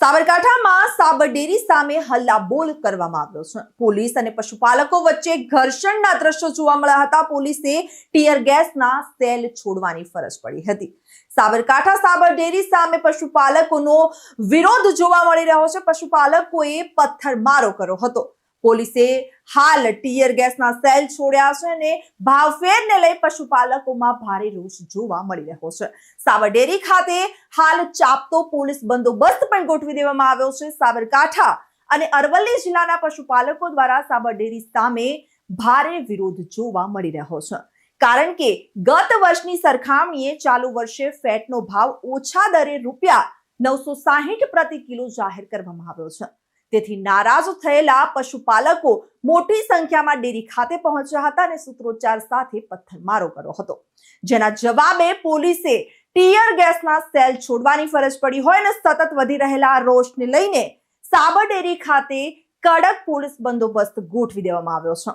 સાબરકાંઠામાં સાબરડેરી સામે હલ્લાબોલ કરવામાં આવ્યો છે. પોલીસ અને પશુપાલકો વચ્ચે ઘર્ષણના દ્રશ્યો જોવા મળ્યા હતા. પોલીસે ટીયર ગેસના સેલ છોડવાની ફરજ પડી હતી. સાબરકાંઠા સાબરડેરી સામે પશુપાલકોનો વિરોધ જોવા મળી રહ્યો છે. પશુપાલકોએ પથ્થરમારો કર્યો હતો. પોલીસે હાલ ટીયર ગેસના સેલ છોડ્યા છે અને ભાવફેરને લઈ પશુપાલકોમાં ભારે રોષ જોવા મળી રહ્યો છે. સાબરડેરી ખાતે હાલ ચાપતો પોલીસ બંદોબસ્ત પણ ગોઠવી દેવામાં આવ્યો છે. સાબરકાંઠા અને અરવલ્લી જિલ્લાના પશુપાલકો દ્વારા સાબરડેરી સામે ભારે વિરોધ જોવા મળી રહ્યો છે. કારણ કે ગત વર્ષની સરખામણીએ ચાલુ વર્ષે ફેટનો ભાવ ઓછા દરે રૂપિયા નવસો સાહીઠ પ્રતિ કિલો જાહેર કરવામાં આવ્યો છે. તેથી નારાજ થયેલા પશુપાલકો મોટી સંખ્યામાં ડેરી ખાતે પહોંચ્યા હતા અને સૂત્રોચ્ચાર સાથે પથ્થરમારો કર્યો હતો. જેના જવાબે પોલીસે ટીયર ગેસના સેલ છોડવાની ફરજ પડી હોય અને સતત વધી રહેલા રોષને લઈને સાબર ડેરી ખાતે કડક પોલીસ બંદોબસ્ત ગોઠવી દેવામાં આવ્યો છે.